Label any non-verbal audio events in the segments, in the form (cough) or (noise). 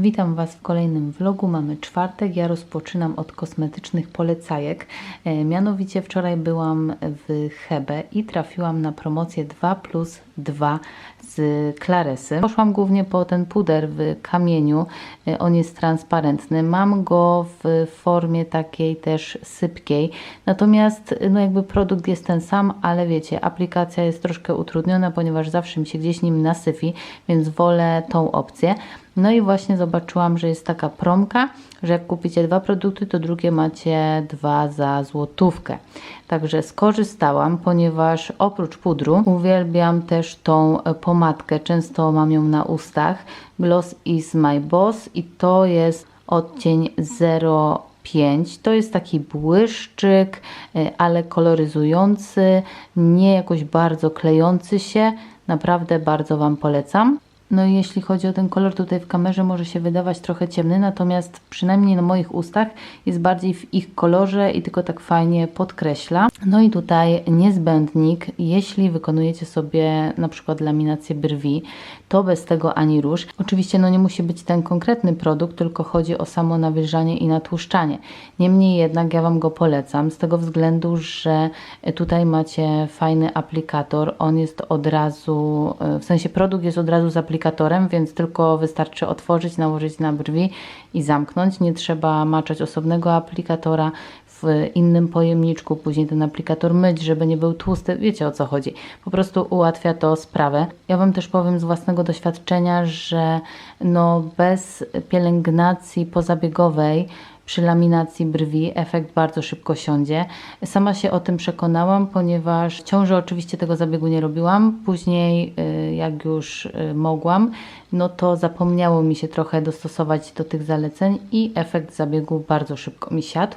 Witam Was w kolejnym vlogu. Mamy czwartek. Ja rozpoczynam od kosmetycznych polecajek. E, mianowicie wczoraj byłam w Hebe i trafiłam na promocję 2 plus 2 z Claresy. Poszłam głównie po ten puder w kamieniu. E, on jest transparentny. Mam go w formie takiej też sypkiej. Natomiast no jakby produkt jest ten sam, ale wiecie, aplikacja jest troszkę utrudniona, ponieważ zawsze mi się gdzieś nim nasyfi, więc wolę tą opcję. No i właśnie zobaczyłam, że jest taka promka, że jak kupicie dwa produkty, to drugie macie dwa za złotówkę. Także skorzystałam, ponieważ oprócz pudru uwielbiam też tą e, pomadkę. Często mam ją na ustach. Gloss is my boss i to jest odcień 05. To jest taki błyszczyk, e, ale koloryzujący, nie jakoś bardzo klejący się. Naprawdę bardzo Wam polecam. No i jeśli chodzi o ten kolor tutaj w kamerze może się wydawać trochę ciemny, natomiast przynajmniej na moich ustach jest bardziej w ich kolorze i tylko tak fajnie podkreśla. No i tutaj niezbędnik, jeśli wykonujecie sobie na przykład laminację brwi, to bez tego ani róż. Oczywiście no nie musi być ten konkretny produkt, tylko chodzi o samo nawilżanie i natłuszczanie. Niemniej jednak ja Wam go polecam z tego względu, że tutaj macie fajny aplikator. On jest od razu, w sensie produkt jest od razu z aplikatorem, więc tylko wystarczy otworzyć, nałożyć na brwi i zamknąć. Nie trzeba maczać osobnego aplikatora w innym pojemniczku, później ten aplikator myć, żeby nie był tłusty. Wiecie o co chodzi. Po prostu ułatwia to sprawę. Ja Wam też powiem z własnego doświadczenia, że no bez pielęgnacji pozabiegowej przy laminacji brwi efekt bardzo szybko siądzie. Sama się o tym przekonałam, ponieważ ciąży oczywiście tego zabiegu nie robiłam. Później, y, jak już y, mogłam, no to zapomniało mi się trochę dostosować do tych zaleceń i efekt zabiegu bardzo szybko mi siadł.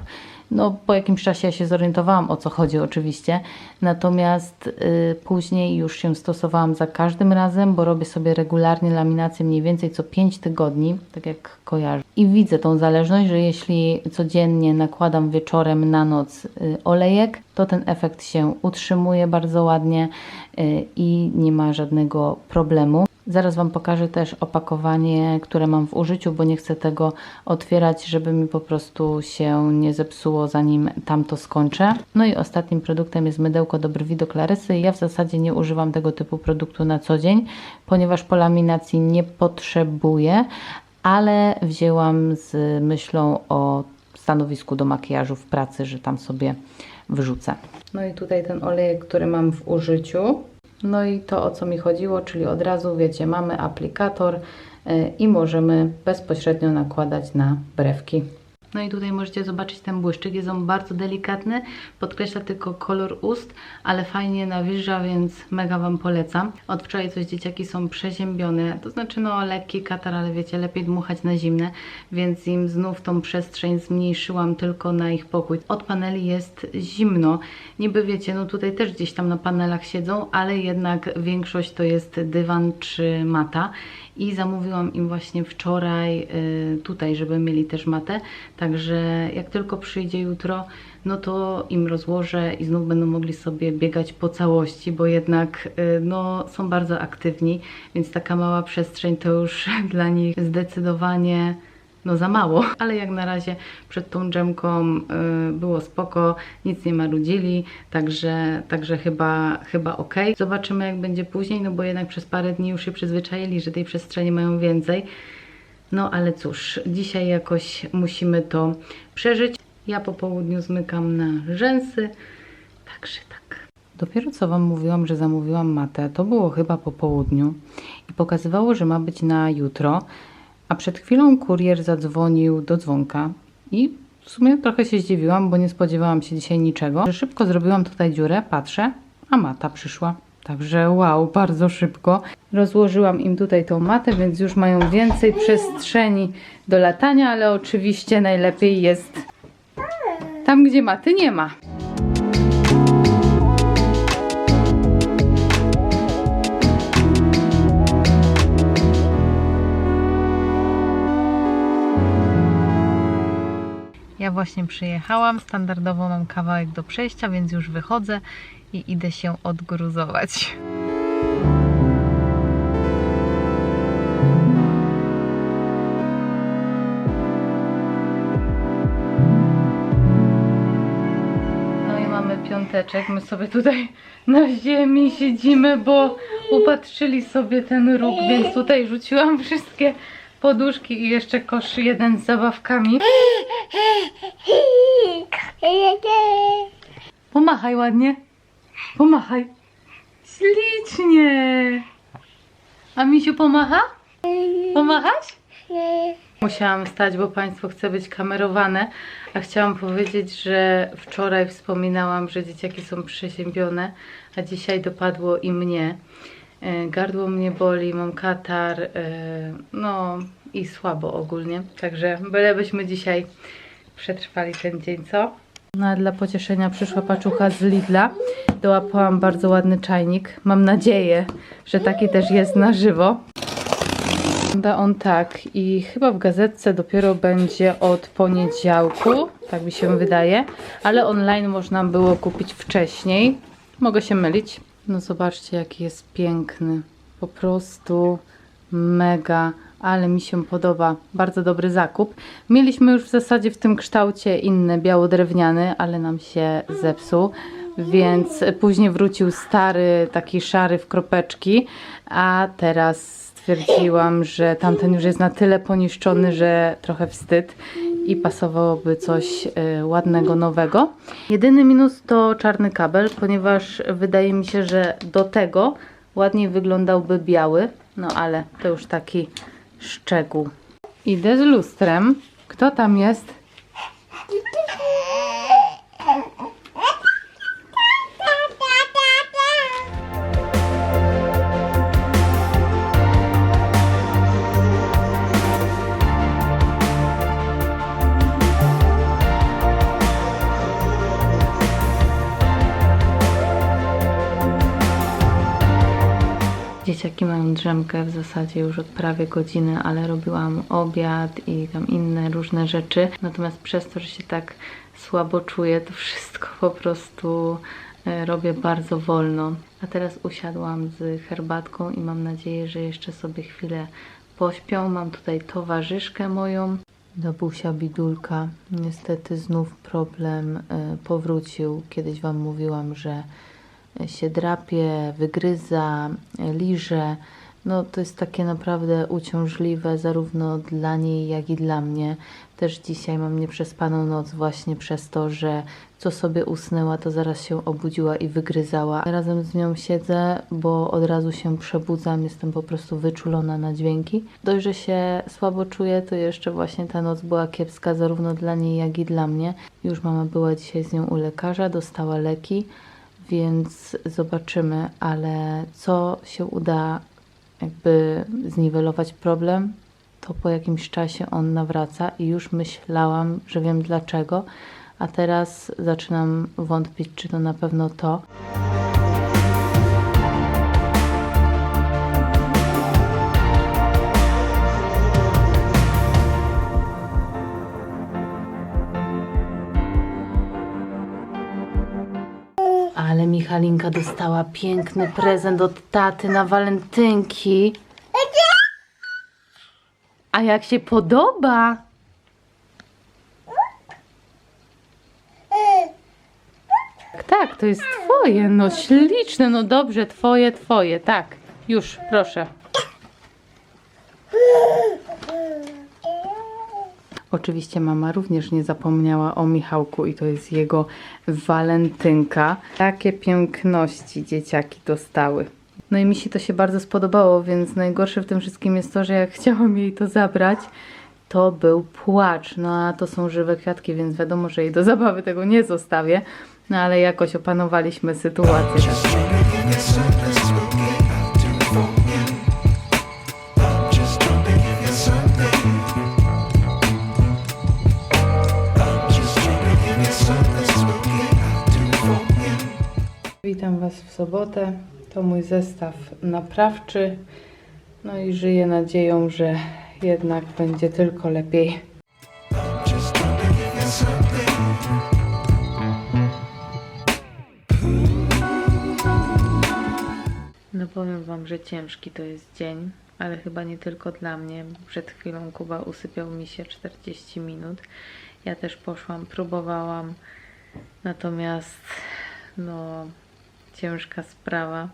No, po jakimś czasie ja się zorientowałam o co chodzi oczywiście, natomiast y, później już się stosowałam za każdym razem, bo robię sobie regularnie laminację mniej więcej co 5 tygodni, tak jak kojarzę. I widzę tą zależność, że jeśli codziennie nakładam wieczorem na noc y, olejek, to ten efekt się utrzymuje bardzo ładnie y, i nie ma żadnego problemu. Zaraz Wam pokażę też opakowanie, które mam w użyciu, bo nie chcę tego otwierać, żeby mi po prostu się nie zepsuło, zanim tamto skończę. No i ostatnim produktem jest mydełko do brwi do Klarysy. Ja w zasadzie nie używam tego typu produktu na co dzień, ponieważ po laminacji nie potrzebuję, ale wzięłam z myślą o stanowisku do makijażu w pracy, że tam sobie wrzucę. No i tutaj ten olejek, który mam w użyciu. No i to o co mi chodziło, czyli od razu wiecie, mamy aplikator y, i możemy bezpośrednio nakładać na brewki. No i tutaj możecie zobaczyć ten błyszczyk, jest on bardzo delikatny, podkreśla tylko kolor ust, ale fajnie nawilża, więc mega Wam polecam. Od wczoraj coś dzieciaki są przeziębione, to znaczy no lekki katar, ale wiecie, lepiej dmuchać na zimne, więc im znów tą przestrzeń zmniejszyłam tylko na ich pokój. Od paneli jest zimno, niby wiecie, no tutaj też gdzieś tam na panelach siedzą, ale jednak większość to jest dywan czy mata i zamówiłam im właśnie wczoraj y, tutaj, żeby mieli też matę, także jak tylko przyjdzie jutro, no to im rozłożę i znów będą mogli sobie biegać po całości, bo jednak y, no, są bardzo aktywni, więc taka mała przestrzeń to już (laughs) dla nich zdecydowanie no za mało, (laughs) ale jak na razie przed tą dżemką y, było spoko, nic nie marudzili, także, także chyba, chyba ok. Zobaczymy jak będzie później, no bo jednak przez parę dni już się przyzwyczaili, że tej przestrzeni mają więcej. No ale cóż, dzisiaj jakoś musimy to przeżyć. Ja po południu zmykam na rzęsy, także tak. Dopiero co Wam mówiłam, że zamówiłam matę, to było chyba po południu i pokazywało, że ma być na jutro. A przed chwilą kurier zadzwonił do dzwonka i w sumie trochę się zdziwiłam, bo nie spodziewałam się dzisiaj niczego. Że szybko zrobiłam tutaj dziurę, patrzę, a mata przyszła. Także wow, bardzo szybko. Rozłożyłam im tutaj tą matę, więc już mają więcej przestrzeni do latania, ale oczywiście najlepiej jest tam, gdzie maty nie ma. Właśnie przyjechałam, standardowo mam kawałek do przejścia, więc już wychodzę i idę się odgruzować. No piąteczek. My sobie tutaj na ziemi siedzimy, bo upatrzyli sobie ten róg, więc tutaj rzuciłam wszystkie poduszki i jeszcze kosz jeden z zabawkami. Pomachaj ładnie. Pomachaj. Ślicznie. A misiu pomacha? Pomachasz? Musiałam stać, bo Państwo chce być kamerowane, a chciałam powiedzieć, że wczoraj wspominałam, że dzieciaki są przeziębione, a dzisiaj dopadło i mnie. E, Gardło mnie boli, mam katar, e, no i słabo ogólnie, także bylebyśmy dzisiaj przetrwali ten dzień, co? No a dla pocieszenia przyszła paczucha z Lidla. Dołapałam bardzo ładny czajnik. Mam nadzieję, że taki też jest na żywo. Wygląda on tak i chyba w gazetce dopiero będzie od poniedziałku, tak mi się wydaje, ale online można było kupić wcześniej. Mogę się mylić. No zobaczcie jaki jest piękny. Po prostu mega, ale mi się podoba. Bardzo dobry zakup. Mieliśmy już w zasadzie w tym kształcie inny, biało-drewniany, ale nam się zepsuł. Więc później wrócił stary, taki szary w kropeczki, a teraz stwierdziłam, że tamten już jest na tyle poniszczony, że trochę wstyd i pasowałoby coś y, ładnego, nowego. Jedyny minus to czarny kabel, ponieważ wydaje mi się, że do tego ładniej wyglądałby biały, no ale to już taki szczegół. Idę z lustrem. Kto tam jest? Dzieciaki mają drzemkę w zasadzie już od prawie godziny, ale robiłam obiad i tam inne różne rzeczy. Natomiast przez to, że się tak słabo czuję, to wszystko po prostu e, robię bardzo wolno. A teraz usiadłam z herbatką i mam nadzieję, że jeszcze sobie chwilę pośpią. Mam tutaj towarzyszkę moją. Dobusia Bidulka. Niestety znów problem e, powrócił. Kiedyś Wam mówiłam, że się drapie, wygryza, liże. No to jest takie naprawdę uciążliwe zarówno dla niej, jak i dla mnie. Też dzisiaj mam nieprzespaną noc właśnie przez to, że co sobie usnęła, to zaraz się obudziła i wygryzała. Razem z nią siedzę, bo od razu się przebudzam, jestem po prostu wyczulona na dźwięki. Dość, że się słabo czuję, to jeszcze właśnie ta noc była kiepska zarówno dla niej, jak i dla mnie. Już mama była dzisiaj z nią u lekarza, dostała leki więc zobaczymy, ale co się uda jakby zniwelować problem, to po jakimś czasie on nawraca i już myślałam, że wiem dlaczego, a teraz zaczynam wątpić, czy to na pewno to. Ale Michalinka dostała piękny prezent od taty na walentynki. A jak się podoba? Tak, to jest twoje. No śliczne, no dobrze, twoje, twoje, tak. Już, proszę. Oczywiście mama również nie zapomniała o Michałku i to jest jego walentynka. Takie piękności dzieciaki dostały. No i mi się to się bardzo spodobało, więc najgorsze w tym wszystkim jest to, że jak (laughs) chciałam jej to zabrać, to był płacz. No a to są żywe kwiatki, więc wiadomo, że jej do zabawy tego nie zostawię. No ale jakoś opanowaliśmy sytuację. Was w sobotę. To mój zestaw naprawczy. No i żyję nadzieją, że jednak będzie tylko lepiej. No powiem Wam, że ciężki to jest dzień, ale chyba nie tylko dla mnie. Przed chwilą Kuba usypiał mi się 40 minut. Ja też poszłam, próbowałam, natomiast no ciężka sprawa.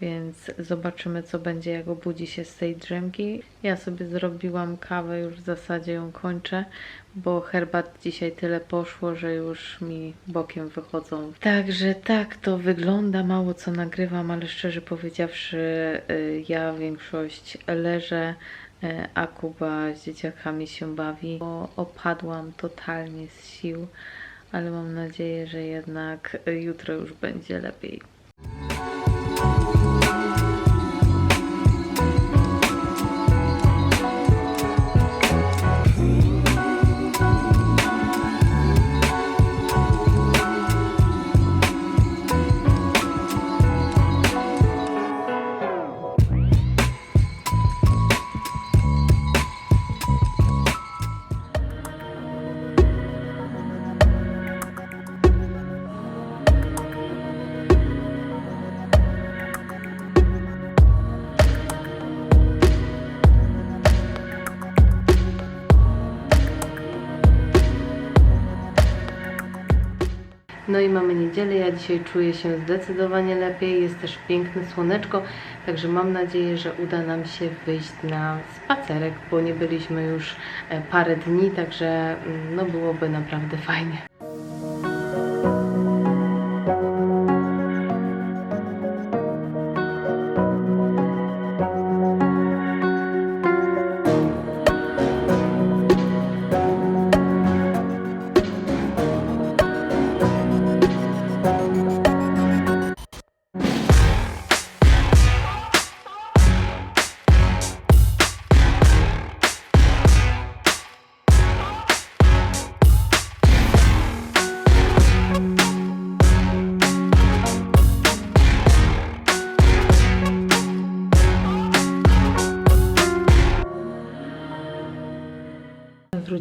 Więc zobaczymy, co będzie, jak obudzi się z tej drzemki. Ja sobie zrobiłam kawę, już w zasadzie ją kończę, bo herbat dzisiaj tyle poszło, że już mi bokiem wychodzą. Także tak to wygląda. Mało co nagrywam, ale szczerze powiedziawszy, y, ja większość leżę, y, a Kuba z dzieciakami się bawi, bo opadłam totalnie z sił, ale mam nadzieję, że jednak jutro już będzie lepiej. No i mamy niedzielę, ja dzisiaj czuję się zdecydowanie lepiej, jest też piękne słoneczko, także mam nadzieję, że uda nam się wyjść na spacerek, bo nie byliśmy już e, parę dni, także mm, no byłoby naprawdę fajnie.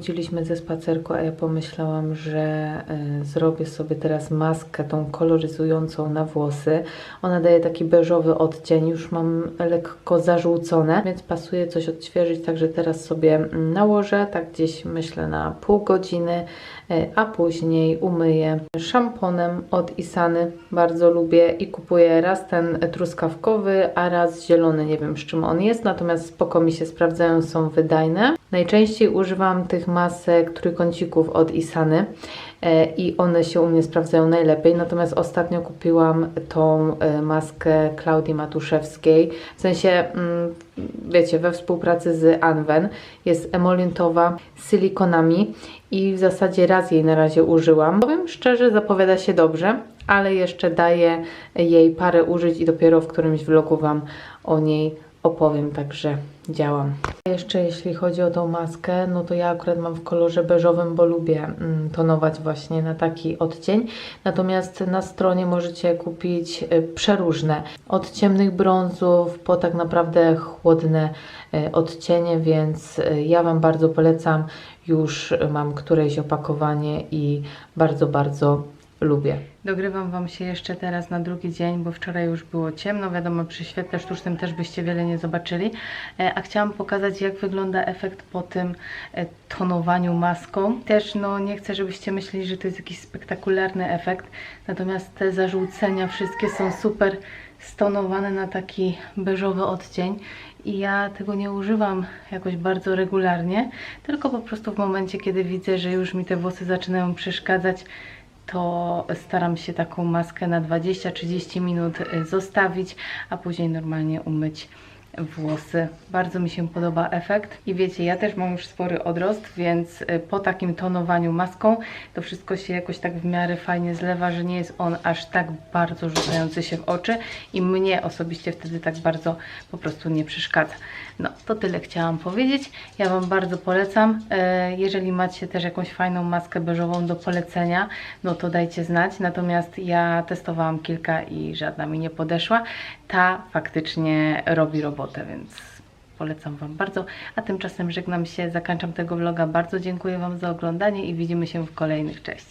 Wróciliśmy ze spacerku, a ja pomyślałam, że e, zrobię sobie teraz maskę tą koloryzującą na włosy. Ona daje taki beżowy odcień, już mam lekko zażółcone, więc pasuje coś odświeżyć, także teraz sobie nałożę, tak gdzieś myślę na pół godziny, e, a później umyję szamponem od Isany. Bardzo lubię i kupuję raz ten truskawkowy, a raz zielony, nie wiem z czym on jest, natomiast spoko mi się sprawdzają, są wydajne. Najczęściej używam tych masek trójkącików od Isany e, i one się u mnie sprawdzają najlepiej. Natomiast ostatnio kupiłam tą e, maskę Klaudii Matuszewskiej. W sensie, mm, wiecie, we współpracy z Anwen. Jest emolientowa z silikonami i w zasadzie raz jej na razie użyłam. Powiem szczerze, zapowiada się dobrze, ale jeszcze daję jej parę użyć i dopiero w którymś vlogu Wam o niej opowiem, także działam. Jeszcze jeśli chodzi o tą maskę, no to ja akurat mam w kolorze beżowym, bo lubię mm, tonować właśnie na taki odcień. Natomiast na stronie możecie kupić y, przeróżne, od ciemnych brązów po tak naprawdę chłodne y, odcienie, więc y, ja Wam bardzo polecam. Już mam któreś opakowanie i bardzo, bardzo lubię. Dogrywam Wam się jeszcze teraz na drugi dzień, bo wczoraj już było ciemno. Wiadomo, przy świetle sztucznym też byście wiele nie zobaczyli. E, A chciałam pokazać, jak wygląda efekt po tym e, tonowaniu maską. Też no, nie chcę, żebyście myśleli, że to jest jakiś spektakularny efekt. Natomiast te zarzucenia wszystkie są super stonowane na taki beżowy odcień i ja tego nie używam jakoś bardzo regularnie, tylko po prostu w momencie, kiedy widzę, że już mi te włosy zaczynają przeszkadzać, to staram się taką maskę na 20-30 minut y, zostawić, a później normalnie umyć włosy. Bardzo mi się podoba efekt i wiecie, ja też mam już spory odrost, więc y, po takim tonowaniu maską to wszystko się jakoś tak w miarę fajnie zlewa, że nie jest on aż tak bardzo rzucający się w oczy i mnie osobiście wtedy tak bardzo po prostu nie przeszkadza. No, to tyle chciałam powiedzieć. Ja Wam bardzo polecam. E, Jeżeli macie też jakąś fajną maskę beżową do polecenia, no to dajcie znać. Natomiast ja testowałam kilka i żadna mi nie podeszła. Ta faktycznie robi robotę, więc polecam Wam bardzo. A tymczasem żegnam się, zakończam tego vloga. Bardzo dziękuję Wam za oglądanie i widzimy się w kolejnych. Cześć!